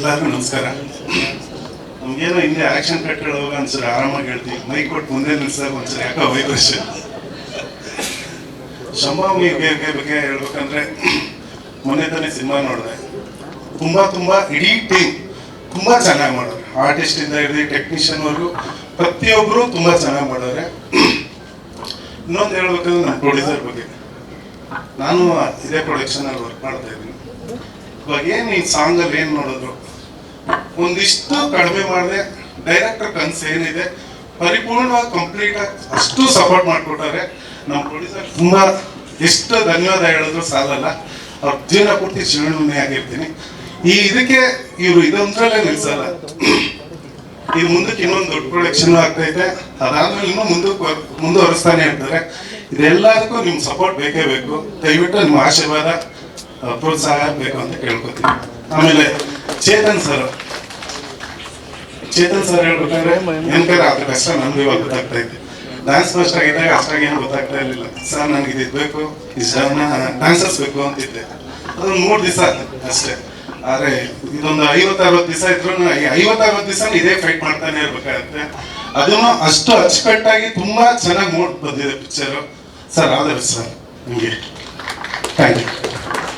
ಎಲ್ಲರಿಗೂ ನಮಸ್ಕಾರ. ನಮ್ಗೇನೋ ಇಲ್ಲಿ ಆಕ್ಷನ್ ಕಟ್ ಹೇಳುವಾಗ ಒಂದ್ಸರಿ ಆರಾಮಾಗಿ ಹೇಳ್ತೀವಿ ಮೈ ಕೊಟ್ಟು ಮುಂದೆ ನಿಲ್ಸಾಗ ಒಂದ್ಸರಿ ಯಾಕೋ ವೈಬ್ರೇಷನ್ ಶಂಭಾವಿಗೆ ಬಗ್ಗೆ ಹೇಳ್ಬೇಕಂದ್ರೆ, ಮೊನ್ನೆ ತಾನೇ ಸಿನಿಮಾ ನೋಡಿದೆ. ತುಂಬಾ ತುಂಬಾ ಇಡೀ ಟೀಮ್ ತುಂಬಾ ಚೆನ್ನಾಗಿ ಮಾಡೋರು ಆರ್ಟಿಸ್ಟ್ ಇಂದ ಹಿಡಿದು ಟೆಕ್ನಿಷಿಯನ್ ವರ್ಗು ಪ್ರತಿಯೊಬ್ಬರು ತುಂಬಾ ಚೆನ್ನಾಗಿ ಮಾಡೋರೆ ಇನ್ನೊಂದು ಹೇಳ್ಬೇಕಂದ್ರೆ ನಮ್ಮ ಪ್ರೊಡ್ಯೂಸರ್ ಬಗ್ಗೆ. ನಾನು ಇದೇ ಪ್ರೊಡಕ್ಷನ್ ಅಲ್ಲಿ ವರ್ಕ್ ಮಾಡ್ತಾ ಇದ್ದೀನಿ. ಇವಾಗ ಏನು ಈ ಸಾಂಗ್ ಅಲ್ಲಿ ಏನ್ ನೋಡಿದ್ರು? ಒಂದಿಷ್ಟು ಕಡಿಮೆ ಮಾಡಿದೆ ಡೈರೆಕ್ಟರ್ ಕನ್ಸ್ ಏನಿದೆ, ಪರಿಪೂರ್ಣವಾಗಿ ಕಂಪ್ಲೀಟ್ ಆಗಿ ಅಷ್ಟು ಸಪೋರ್ಟ್ ಮಾಡಿಕೊಟ್ಟವ್ರೆ. ನಮ್ಮ ಪ್ರೊಡ್ಯೂಸರ್ ತುಂಬಾ ಎಷ್ಟು ಧನ್ಯವಾದ ಹೇಳಿದ್ರು ಸಾಲಲ್ಲ, ಅವ್ರ ಜೀವನ ಪೂರ್ತಿ ಜೀವನ ಆಗಿರ್ತೀನಿ. ಈ ಇದಕ್ಕೆ ಇವರು ಇದೊಂದ್ರಲ್ಲೇ ನಿಲ್ಸಲ್ಲ. ಈ ಮುಂದಕ್ಕೆ ಇನ್ನೊಂದು ದೊಡ್ಡ ಪ್ರೊಡಕ್ಷನ್ ಆಗ್ತೈತೆ. ಅದಾದ್ಮೇಲೆ ಇನ್ನೂ ಮುಂದಕ್ಕೆ ವರ್- ಮುಂದುವರಿಸ್ತಾನೆ ಇರ್ತಾರೆ ಇದೆಲ್ಲದಕ್ಕೂ ನಿಮ್ ಸಪೋರ್ಟ್ ಬೇಕೇ ಬೇಕು. ದಯವಿಟ್ಟು ನಿಮ್ಮ ಆಶೀರ್ವಾದ ಪ್ರೋತ್ಸಾಹ ಬೇಕು ಅಂತ ಕೇಳ್ಕೊತೀನಿ. ಆಮೇಲೆ ಚೇತನ್ ಸರ್. ಚೇತನ್ ಸರ್ ಹೇಳ್ಬೇಕಂದ್ರೆ ಏನ್ಕಂದ್ರೆ ಅದ್ರ ಕಷ್ಟ ನಮ್ಗೆ ಇವಾಗ ಗೊತ್ತಾಗ್ತಾ ಇದೆ ಡ್ಯಾನ್ಸ್ ಫಸ್ಟ್ ಆಗಿದ್ದಾಗ ಅಷ್ಟಾಗಿ ಏನು ಗೊತ್ತಾಗ್ತಾ ಇರಲಿಲ್ಲ. ಸರ್ ನನಗೆ ಇದು ಬೇಕು ಇಷ್ಟು ಜನ ಡ್ಯಾನ್ಸರ್ಸ್ ಬೇಕು ಅಂತಿದ್ದೆ. ಅದೊಂದು ಮೂರು ದಿವಸ ಅಷ್ಟೇ. ಆದ್ರೆ ಇದೊಂದು ಐವತ್ತು ಅರವತ್ತು ದಿವಸ ಇದ್ರು ಐವತ್ತು ಅರವತ್ತು ದಿವಸ ಇದೇ ಫೈಟ್ ಮಾಡ್ತಾನೆ ಇರ್ಬೇಕಾಗತ್ತೆ. ಅದನ್ನು ಅಷ್ಟು ಅಚ್ಚುಕಟ್ಟಾಗಿ ತುಂಬಾ ಚೆನ್ನಾಗಿ ಮೂಡ್ ಬಂದಿದೆ ಪಿಕ್ಚರ್ ಸರ್ ಆದ್ರೆ ಸರ್ ನಿಮಗೆ.